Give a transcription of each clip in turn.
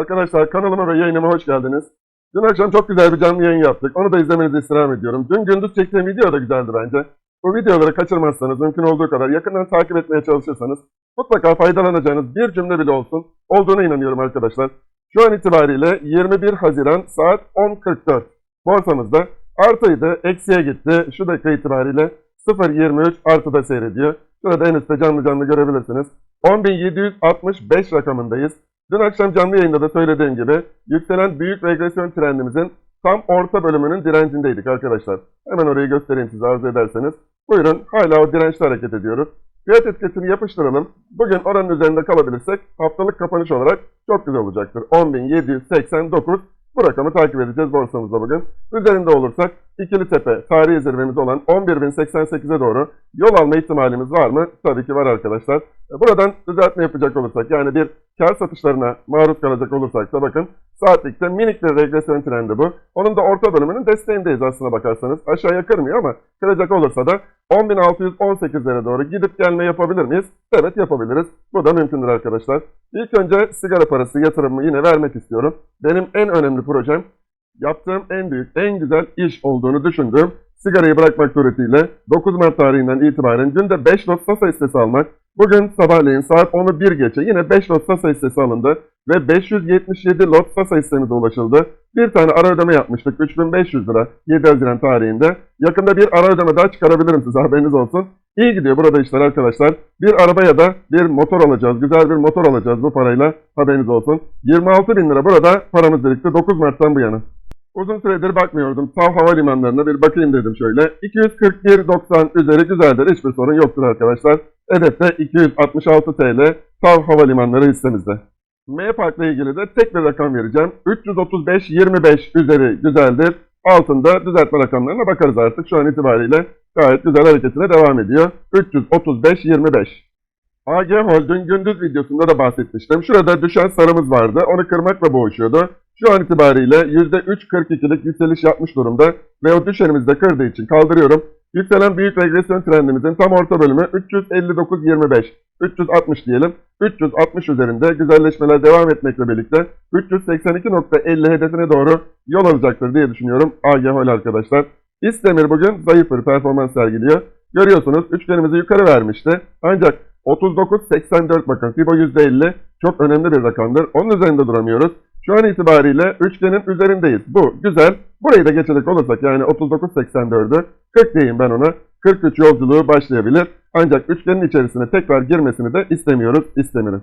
Arkadaşlar kanalıma ve yayınıma hoş geldiniz. Dün akşam çok güzel bir canlı yayın yaptık. Onu da izlemenizi istirham ediyorum. Dün gündüz çektiğim video da güzeldi bence. Bu videoları kaçırmazsanız, mümkün olduğu kadar yakından takip etmeye çalışırsanız mutlaka faydalanacağınız bir cümle bile olsun olduğuna inanıyorum arkadaşlar. Şu an itibariyle 21 Haziran saat 10.44. Borsamızda artıydı, eksiye gitti. Şu dakika itibariyle 0.23 artıda seyrediyor. Şurada en üstte canlı canlı görebilirsiniz. 10.765 rakamındayız. Dün akşam canlı yayında da söylediğim gibi yükselen büyük regresyon trendimizin tam orta bölümünün direncindeydik arkadaşlar. Hemen orayı göstereyim size arzu ederseniz. Buyurun hala o dirençte hareket ediyoruz. Fiyat etiketini yapıştıralım. Bugün oranın üzerinde kalabilirsek haftalık kapanış olarak çok güzel olacaktır. 10.789 bu rakamı takip edeceğiz borsamızda bugün. Üzerinde olursak ikili tepe tarihi zirvemiz olan 11.088'e doğru yol alma ihtimalimiz var mı? Tabii ki var arkadaşlar. E, Buradan düzeltme yapacak olursak yani bir kar satışlarına maruz kalacak olursak da bakın saatlikte minik bir regresyon trendi bu. Onun da orta bölümünün desteğindeyiz aslına bakarsanız. Aşağıya kırmıyor ama kıracak olursa da 10.618'lere doğru gidip gelme yapabilir miyiz? Evet yapabiliriz. Bu da mümkündür arkadaşlar. İlk önce sigara parası yatırımımı yine vermek istiyorum. Benim en önemli projem yaptığım en büyük, en güzel iş olduğunu düşündüğüm sigarayı bırakmak suretiyle 9 Mart tarihinden itibaren günde 5 lot Sasa hissesi almak. Bugün sabahleyin saat 10'u 1 geçe yine 5 lot Sasa hissesi alındı ve 577 lot Sasa hissemize ulaşıldı. Bir tane ara ödeme yapmıştık 3500 lira 7 Haziran tarihinde. Yakında bir ara ödeme daha çıkarabilirim size haberiniz olsun. İyi gidiyor burada işler arkadaşlar. Bir araba ya da bir motor alacağız. Güzel bir motor alacağız bu parayla haberiniz olsun. 26 bin lira burada paramız birikti 9 Mart'tan bu yana. Uzun süredir bakmıyordum. Tav havalimanlarına bir bakayım dedim şöyle. 241.90 üzeri güzeldir. Hiçbir sorun yoktur arkadaşlar. Hedefte 266 TL Tav havalimanları hissemizde. M Park'la ilgili de tek bir rakam vereceğim. 335.25 üzeri güzeldir. Altında düzeltme rakamlarına bakarız artık. Şu an itibariyle gayet güzel hareketine devam ediyor. 335.25. AG Hold'un gündüz videosunda da bahsetmiştim. Şurada düşen sarımız vardı. Onu kırmakla boğuşuyordu. Şu an itibariyle %3.42'lik yükseliş yapmış durumda ve o düşenimizi de kırdığı için kaldırıyorum. Yükselen büyük regresyon trendimizin tam orta bölümü 359.25, 360 diyelim. 360 üzerinde güzelleşmeler devam etmekle birlikte 382.50 hedefine doğru yol alacaktır diye düşünüyorum AG Hol arkadaşlar. İstemir bugün zayıf bir performans sergiliyor. Görüyorsunuz üçgenimizi yukarı vermişti. Ancak 39.84 bakın FIBO %50 çok önemli bir rakamdır. Onun üzerinde duramıyoruz. Şu an itibariyle üçgenin üzerindeyiz. Bu güzel. Burayı da geçecek olursak yani 39.84'ü 40 diyeyim ben ona. 43 yolculuğu başlayabilir. Ancak üçgenin içerisine tekrar girmesini de istemiyoruz, istemiyoruz.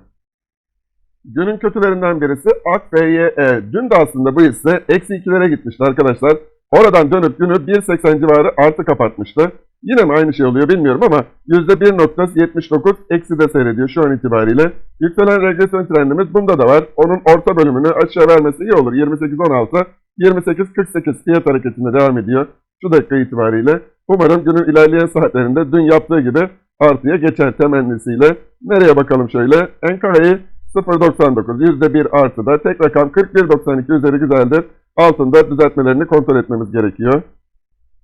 Günün kötülerinden birisi AKFYE. Dün de aslında bu hisse eksi 2'lere gitmişti arkadaşlar. Oradan dönüp günü 1.80 civarı artı kapatmıştı. Yine mi aynı şey oluyor bilmiyorum ama %1.79 eksi de seyrediyor şu an itibariyle. Yükselen regresyon trendimiz bunda da var. Onun orta bölümünü aşağı vermesi iyi olur. 28.16, 28.48 fiyat hareketinde devam ediyor. Şu dakika itibariyle. Umarım günün ilerleyen saatlerinde dün yaptığı gibi artıya geçer temennisiyle. Nereye bakalım şöyle. NK'yi 0.99 %1 artıda. Tek rakam 41.92 üzeri güzeldir. Altında düzeltmelerini kontrol etmemiz gerekiyor.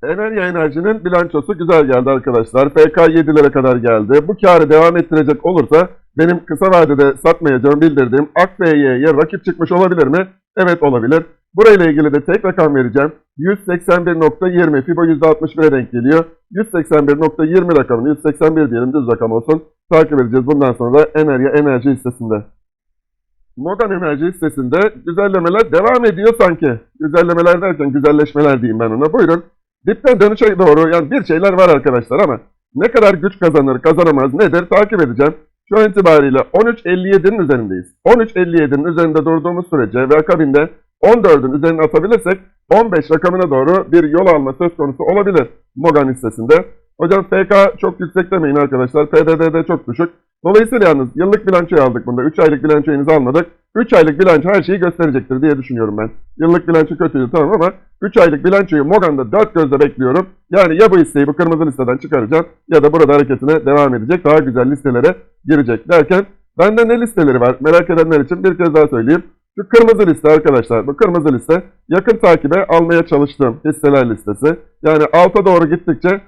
Enerji Enerji'nin bilançosu güzel geldi arkadaşlar. FK 7'lere kadar geldi. Bu karı devam ettirecek olursa benim kısa vadede satmayacağım bildirdiğim AKFY'ye rakip çıkmış olabilir mi? Evet olabilir. Burayla ilgili de tek rakam vereceğim. 181.20 FIBO %61'e denk geliyor. 181.20 rakamını 181 diyelim düz rakam olsun. Takip edeceğiz bundan sonra da Enerji Enerji hissesinde. Mogan Enerji hissesinde güzellemeler devam ediyor sanki. Güzellemeler derken güzelleşmeler diyeyim ben ona. Buyurun. Dipten dönüşe doğru yani bir şeyler var arkadaşlar ama ne kadar güç kazanır kazanamaz nedir takip edeceğim. Şu an itibariyle 13.57'nin üzerindeyiz. 13.57'nin üzerinde durduğumuz sürece ve akabinde 14'ün üzerine atabilirsek 15 rakamına doğru bir yol alma söz konusu olabilir Mogan hissesinde. Hocam FK çok yüksek demeyin arkadaşlar. PDD'de çok düşük. Dolayısıyla yalnız yıllık bilançoyu aldık bunda. 3 aylık bilançoyu henüz almadık. 3 aylık bilanço her şeyi gösterecektir diye düşünüyorum ben. Yıllık bilanço kötüydü tamam ama 3 aylık bilançoyu Mogan'da 4 gözle bekliyorum. Yani ya bu hisseyi bu kırmızı listeden çıkaracağım ya da burada hareketine devam edecek. Daha güzel listelere girecek derken bende ne listeleri var merak edenler için bir kez daha söyleyeyim. Şu kırmızı liste arkadaşlar bu kırmızı liste yakın takibe almaya çalıştığım hisseler listesi. Yani alta doğru gittikçe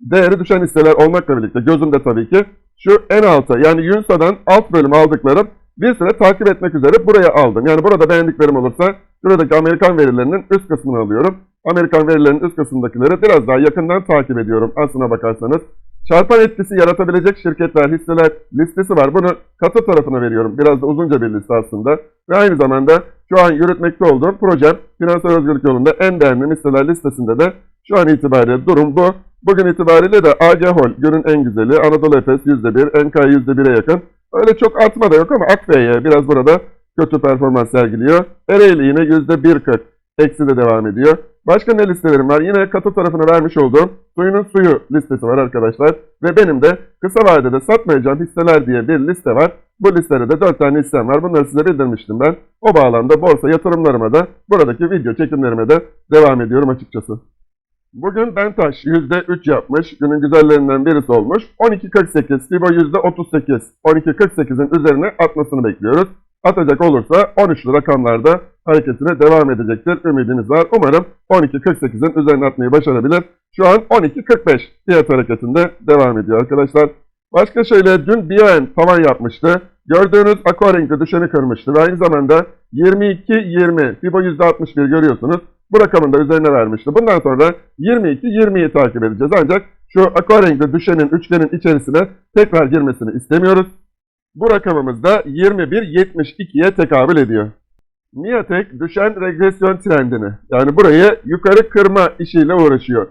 değeri düşen hisseler olmakla birlikte gözümde tabii ki şu en alta yani Yunsa'dan alt bölüm aldıklarım bir süre takip etmek üzere buraya aldım. Yani burada beğendiklerim olursa şuradaki Amerikan verilerinin üst kısmını alıyorum. Amerikan verilerinin üst kısmındakileri biraz daha yakından takip ediyorum aslına bakarsanız. Çarpan etkisi yaratabilecek şirketler, hisseler listesi var. Bunu katı tarafına veriyorum. Biraz da uzunca bir liste aslında. Ve aynı zamanda şu an yürütmekte olduğum projem Finansal Özgürlük Yolunda en değerli hisseler listesinde de şu an itibariyle durum bu. Bugün itibariyle de AG Hol günün en güzeli. Anadolu Efes %1, NK %1'e yakın. Öyle çok artma da yok ama Akbey'e biraz burada kötü performans sergiliyor. Ereğli yine %1.40 eksi de devam ediyor. Başka ne listelerim var? Yine katı tarafına vermiş olduğum suyunun suyu listesi var arkadaşlar. Ve benim de kısa vadede satmayacağım hisseler diye bir liste var. Bu listede de 4 tane hissem var. Bunları size bildirmiştim ben. O bağlamda borsa yatırımlarıma da buradaki video çekimlerime de devam ediyorum açıkçası. Bugün Bentaş %3 yapmış. Günün güzellerinden birisi olmuş. 12.48, Fibo %38. 12.48'in üzerine atmasını bekliyoruz. Atacak olursa 13'lü rakamlarda hareketine devam edecektir. Ümidimiz var. Umarım 12.48'in üzerine atmayı başarabilir. Şu an 12.45 fiyat hareketinde devam ediyor arkadaşlar. Başka şöyle dün BN tavan yapmıştı. Gördüğünüz aquarenk'te düşeni kırmıştı. Ve aynı zamanda 22-20 Fibo %61 görüyorsunuz. Bu rakamın da üzerine vermişti. Bundan sonra 22-20'yi takip edeceğiz. Ancak şu aquarenk'te düşenin üçgenin içerisine tekrar girmesini istemiyoruz. Bu rakamımız da 21.72'ye tekabül ediyor. Niatek düşen regresyon trendini yani burayı yukarı kırma işiyle uğraşıyor.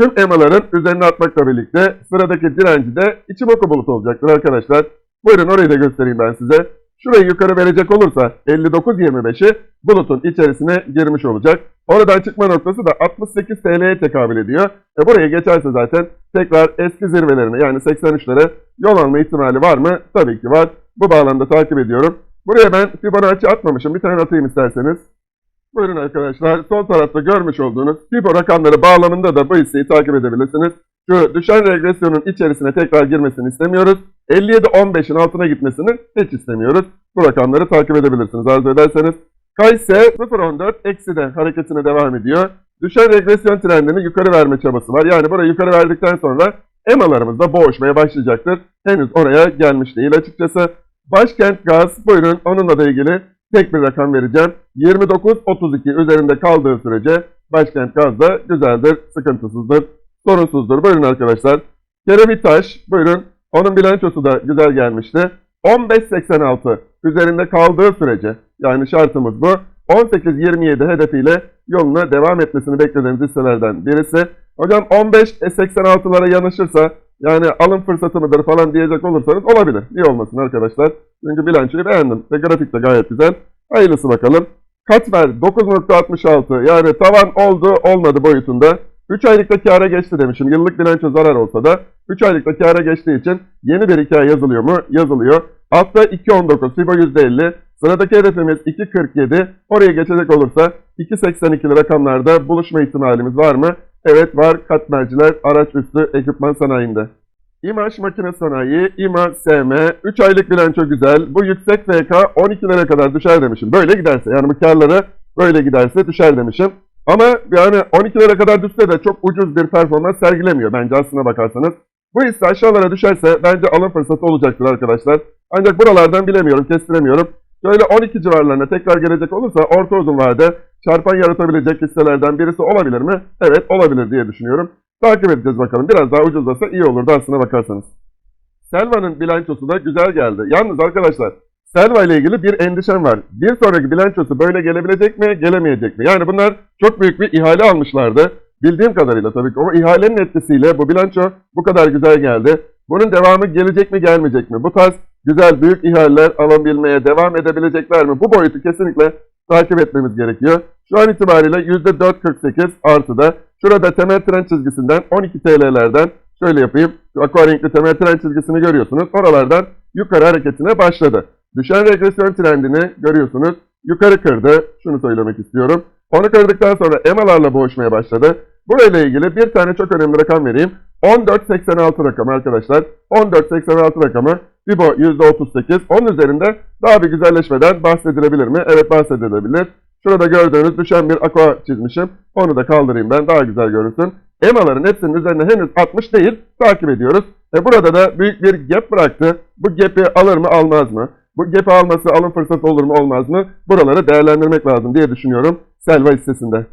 Tüm EMA'ların üzerine atmakla birlikte sıradaki direnci de içimoku bulut olacaktır arkadaşlar. Buyurun orayı da göstereyim ben size. Şurayı yukarı verecek olursa 59.25'i bulutun içerisine girmiş olacak. Oradan çıkma noktası da 68 TL'ye tekabül ediyor. Ve buraya geçerse zaten tekrar eski zirvelerine yani 83'lere yol alma ihtimali var mı? Tabii ki var. Bu bağlamda takip ediyorum. Buraya ben Fibonacci atmamışım. Bir tane atayım isterseniz. Buyurun arkadaşlar. Sol tarafta görmüş olduğunuz Fibo rakamları bağlamında da bu hisseyi takip edebilirsiniz. Şu düşen regresyonun içerisine tekrar girmesini istemiyoruz. 57-15'in altına gitmesini hiç istemiyoruz. Bu rakamları takip edebilirsiniz arzu ederseniz. Kayse 0.14 eksi de hareketine devam ediyor. Düşen regresyon trendini yukarı verme çabası var. Yani burayı yukarı verdikten sonra EMA'larımız da boğuşmaya başlayacaktır. Henüz oraya gelmiş değil açıkçası. Başkent Gaz buyurun onunla da ilgili tek bir rakam vereceğim. 29.32 üzerinde kaldığı sürece Başkent Gaz da güzeldir, sıkıntısızdır, sorunsuzdur. Buyurun arkadaşlar. Kerevitaş buyurun onun bilançosu da güzel gelmişti. 15.86 üzerinde kaldığı sürece yani şartımız bu. 18.27 hedefiyle yoluna devam etmesini beklediğimiz hisselerden birisi. Hocam 15.86'lara yanaşırsa yani alım fırsatı mıdır falan diyecek olursanız olabilir. Niye olmasın arkadaşlar? Çünkü bilançoyu beğendim ve grafik de gayet güzel. Hayırlısı bakalım. Katmer 9.66 yani tavan oldu olmadı boyutunda. 3 aylıkta kâra geçti demişim. Yıllık bilanço zarar olsa da 3 aylıkta kâra geçtiği için yeni bir hikaye yazılıyor mu? Yazılıyor. Altta 2.19, FIBO %50. Sıradaki hedefimiz 2.47. Oraya geçecek olursa 2.82'li rakamlarda buluşma ihtimalimiz var mı? Evet var. Katmerciler araç üstü ekipman sanayinde. İMAŞ makine sanayi, İMA SM, 3 aylık bilanço güzel. Bu yüksek FK 12'lere kadar düşer demişim. Böyle giderse yani bu karları böyle giderse düşer demişim. Ama yani 12'lere kadar düşse de çok ucuz bir performans sergilemiyor bence aslına bakarsanız. Bu hisse aşağılara düşerse bence alım fırsatı olacaktır arkadaşlar. Ancak buralardan bilemiyorum, kestiremiyorum. Şöyle 12 civarlarına tekrar gelecek olursa orta uzun vade çarpan yaratabilecek hisselerden birisi olabilir mi? Evet olabilir diye düşünüyorum. Takip edeceğiz bakalım. Biraz daha ucuzlasa iyi olurdu aslına bakarsanız. Selva'nın bilançosu da güzel geldi. Yalnız arkadaşlar Selva ile ilgili bir endişem var. Bir sonraki bilançosu böyle gelebilecek mi, gelemeyecek mi? Yani bunlar çok büyük bir ihale almışlardı. Bildiğim kadarıyla tabii ki. O ihalenin etkisiyle bu bilanço bu kadar güzel geldi. Bunun devamı gelecek mi, gelmeyecek mi? Bu tarz güzel büyük ihaleler alabilmeye devam edebilecekler mi? Bu boyutu kesinlikle takip etmemiz gerekiyor. Şu an itibariyle %4.48 artıda. Şurada temel trend çizgisinden 12 TL'lerden şöyle yapayım. Şu aquarenkli temel trend çizgisini görüyorsunuz. Oralardan yukarı hareketine başladı. Düşen regresyon trendini görüyorsunuz. Yukarı kırdı. Şunu söylemek istiyorum. Onu kırdıktan sonra EMA'larla boğuşmaya başladı. Burayla ilgili bir tane çok önemli rakam vereyim. 14.86 rakamı arkadaşlar. 14.86 rakamı FIBO %38. Onun üzerinde daha bir güzelleşmeden bahsedilebilir mi? Evet bahsedilebilir. Şurada gördüğünüz düşen bir aqua çizmişim. Onu da kaldırayım ben daha güzel görünsün. EMA'ların hepsinin üzerine henüz 60 değil takip ediyoruz. E burada da büyük bir gap bıraktı. Bu gap'i alır mı almaz mı? Bu gap alması alım fırsatı olur mu olmaz mı? Buraları değerlendirmek lazım diye düşünüyorum Selva hissesinde.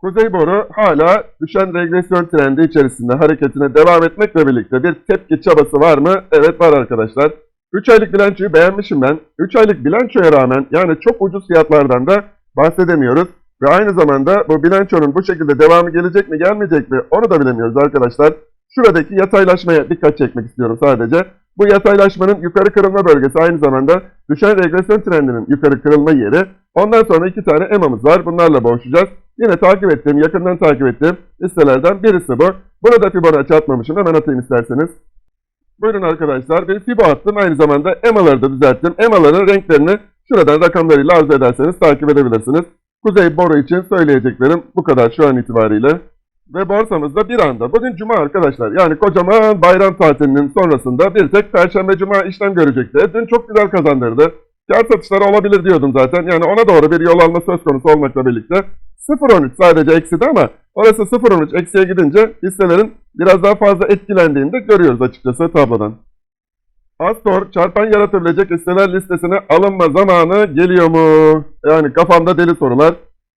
Kuzey Boru hala düşen regresyon trendi içerisinde hareketine devam etmekle birlikte bir tepki çabası var mı? Evet var arkadaşlar. 3 aylık bilançoyu beğenmişim ben. 3 aylık bilançoya rağmen yani çok ucuz fiyatlardan da bahsedemiyoruz. Ve aynı zamanda bu bilançonun bu şekilde devamı gelecek mi gelmeyecek mi onu da bilemiyoruz arkadaşlar. Şuradaki yataylaşmaya dikkat çekmek istiyorum sadece. Bu yataylaşmanın yukarı kırılma bölgesi aynı zamanda düşen regresyon trendinin yukarı kırılma yeri. Ondan sonra iki tane EMA'mız var. Bunlarla boğuşacağız. Yine takip ettiğim, yakından takip ettiğim listelerden birisi bu. Bunu da Fibonacci atmamışım. Hemen atayım isterseniz. Buyurun arkadaşlar. Bir Fibo attım. Aynı zamanda EMA'ları da düzelttim. EMA'ların renklerini şuradan rakamlarıyla arzu ederseniz takip edebilirsiniz. Kuzey Boru için söyleyeceklerim bu kadar şu an itibariyle. Ve borsamızda bir anda. Bugün cuma arkadaşlar. Yani kocaman bayram tatilinin sonrasında bir tek perşembe cuma işlem görecekti. Dün çok güzel kazandırdı. Kar satışları olabilir diyordum zaten. Yani ona doğru bir yol alma söz konusu olmakla birlikte 0.13 sadece eksidi ama orası 0.13 eksiye gidince hisselerin biraz daha fazla etkilendiğini de görüyoruz açıkçası tablodan. Astor çarpan yaratabilecek hisseler listesine alınma zamanı geliyor mu? Yani kafamda deli sorular.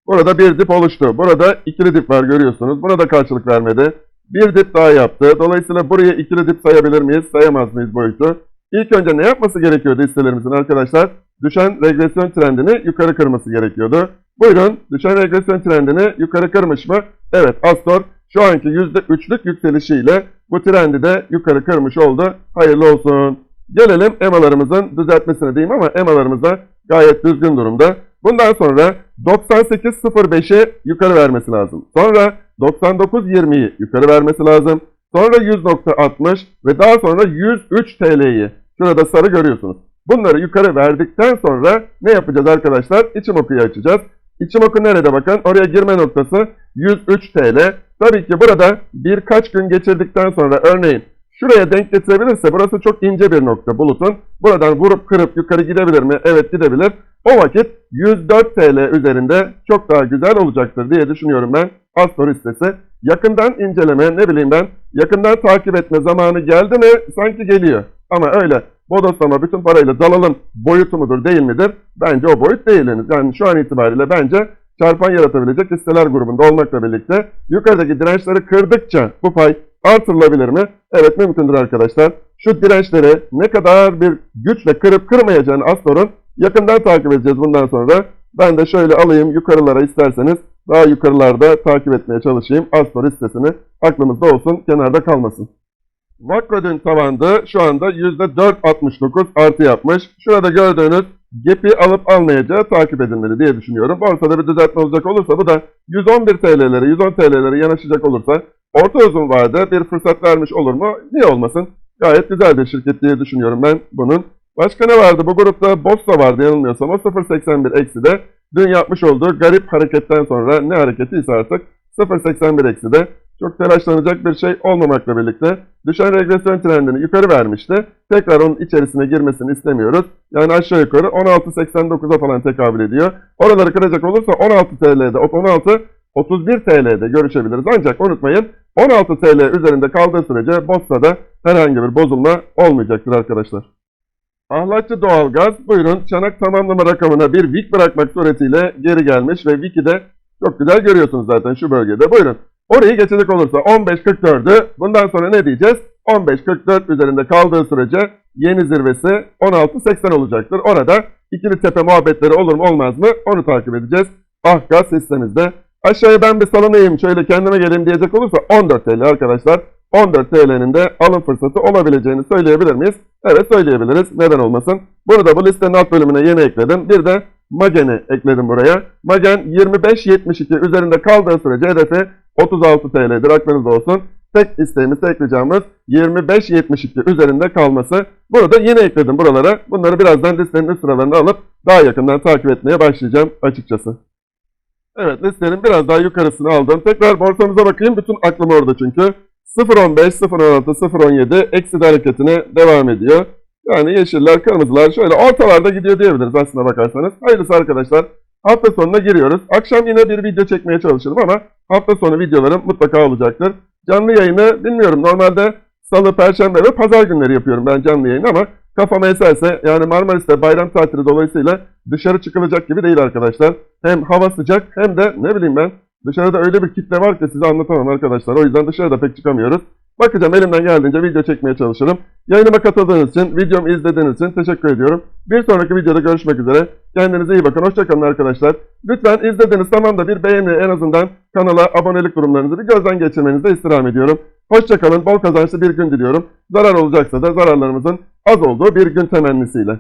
Burada bir dip oluştu. Burada ikili dip var görüyorsunuz. Buna da karşılık vermedi. Bir dip daha yaptı. Dolayısıyla buraya ikili dip sayabilir miyiz? Sayamaz mıyız boyutu? İlk önce ne yapması gerekiyordu hisselerimizin arkadaşlar? Düşen regresyon trendini yukarı kırması gerekiyordu. Buyurun düşen regresyon trendini yukarı kırmış mı? Evet Astor şu anki %3'lük yükselişiyle bu trendi de yukarı kırmış oldu. Hayırlı olsun. Gelelim EMA'larımızın düzeltmesine diyeyim ama EMA'larımız da gayet düzgün durumda. Bundan sonra 98.05'i yukarı vermesi lazım. Sonra 99.20'yi yukarı vermesi lazım. Sonra 100.60 ve daha sonra 103 TL'yi. Şurada sarı görüyorsunuz. Bunları yukarı verdikten sonra ne yapacağız arkadaşlar? İçim okuyu açacağız. İçim oku nerede bakın? Oraya girme noktası 103 TL. Tabii ki burada birkaç gün geçirdikten sonra örneğin şuraya denk getirebilirse burası çok ince bir nokta bulutun. Buradan vurup kırıp yukarı gidebilir mi? Evet gidebilir. O vakit 104 TL üzerinde çok daha güzel olacaktır diye düşünüyorum ben. Astor hissesi. Yakından inceleme ne bileyim ben yakından takip etme zamanı geldi mi sanki geliyor. Ama öyle bodoslama bütün parayla dalalım boyutu mudur değil midir? Bence o boyut değiliniz. Yani şu an itibariyle bence çarpan yaratabilecek hisseler grubunda olmakla birlikte yukarıdaki dirençleri kırdıkça bu pay artırılabilir mi? Evet mümkündür arkadaşlar. Şu dirençleri ne kadar bir güçle kırıp kırmayacağını Astor'un yakından takip edeceğiz bundan sonra. Ben de şöyle alayım yukarılara isterseniz daha yukarılarda takip etmeye çalışayım. Astor hissesini aklımızda olsun kenarda kalmasın. Vakro dün tavandı. Şu anda %4.69 artı yapmış. Şurada gördüğünüz GEP'i alıp almayacağı takip edilmeli diye düşünüyorum. Borsada bir düzeltme olacak olursa bu da 111 TL'lere, 110 TL'lere yanaşacak olursa orta uzun vadede bir fırsat vermiş olur mu? Niye olmasın? Gayet güzel bir şirket diye düşünüyorum ben bunun. Başka ne vardı? Bu grupta Bossa vardı yanılmıyorsam. O 0.81 eksi de dün yapmış olduğu garip hareketten sonra ne hareketi ise artık 0.81 eksi de çok telaşlanacak bir şey olmamakla birlikte düşen regresyon trendini yukarı vermişti. Tekrar onun içerisine girmesini istemiyoruz. Yani aşağı yukarı 16.89'a falan tekabül ediyor. Oraları kıracak olursa 16 TL'de, 16 31 TL'de görüşebiliriz. Ancak unutmayın 16 TL üzerinde kaldığı sürece Bossa'da herhangi bir bozulma olmayacaktır arkadaşlar. Ahlatçı doğalgaz buyurun çanak tamamlama rakamına bir VIK bırakmak suretiyle geri gelmiş ve VIK'i de çok güzel görüyorsunuz zaten şu bölgede. Buyurun. Orayı geçecek olursa 15.44'ü bundan sonra ne diyeceğiz? 15.44 üzerinde kaldığı sürece yeni zirvesi 16.80 olacaktır. Orada ikili tepe muhabbetleri olur mu olmaz mı onu takip edeceğiz. Ah gaz sistemimizde. Aşağıya ben bir salınayım şöyle kendime geleyim diyecek olursa 14 TL arkadaşlar. 14 TL'nin de alım fırsatı olabileceğini söyleyebilir miyiz? Evet söyleyebiliriz. Neden olmasın? Bunu da bu listenin alt bölümüne yeni ekledim. Bir de Magen'i ekledim buraya. Magen 25.72 üzerinde kaldığı sürece hedefi 36 TL'dir. Aklınızda olsun. Tek isteğimiz, tek ricamız 25.72 üzerinde kalması. Bunu da yine ekledim buralara. Bunları birazdan listenin üst sıralarını alıp daha yakından takip etmeye başlayacağım açıkçası. Evet listenin biraz daha yukarısını aldım. Tekrar borsamıza bakayım. Bütün aklım orada çünkü. 0.15, 0.16, 0.17 eksi hareketine devam ediyor. Yani yeşiller, kırmızılar şöyle ortalarda gidiyor diyebiliriz aslına bakarsanız. Hayırlısı arkadaşlar. Hafta sonuna giriyoruz. Akşam yine bir video çekmeye çalışırım ama hafta sonu videolarım mutlaka olacaktır. Canlı yayını bilmiyorum normalde salı, perşembe ve pazar günleri yapıyorum ben canlı yayını ama kafama eserse yani Marmaris'te bayram tatili dolayısıyla dışarı çıkılacak gibi değil arkadaşlar. Hem hava sıcak hem de ne bileyim ben dışarıda öyle bir kitle var ki size anlatamam arkadaşlar. O yüzden dışarıda pek çıkamıyoruz. Bakacağım elimden geldiğince video çekmeye çalışırım. Yayınıma katıldığınız için, videomu izlediğiniz için teşekkür ediyorum. Bir sonraki videoda görüşmek üzere. Kendinize iyi bakın. Hoşçakalın arkadaşlar. Lütfen izlediğiniz zaman da bir beğeni en azından kanala abonelik durumlarınızı bir gözden geçirmenizi de istirham ediyorum. Hoşçakalın. Bol kazançlı bir gün diliyorum. Zarar olacaksa da zararlarımızın az olduğu bir gün temennisiyle.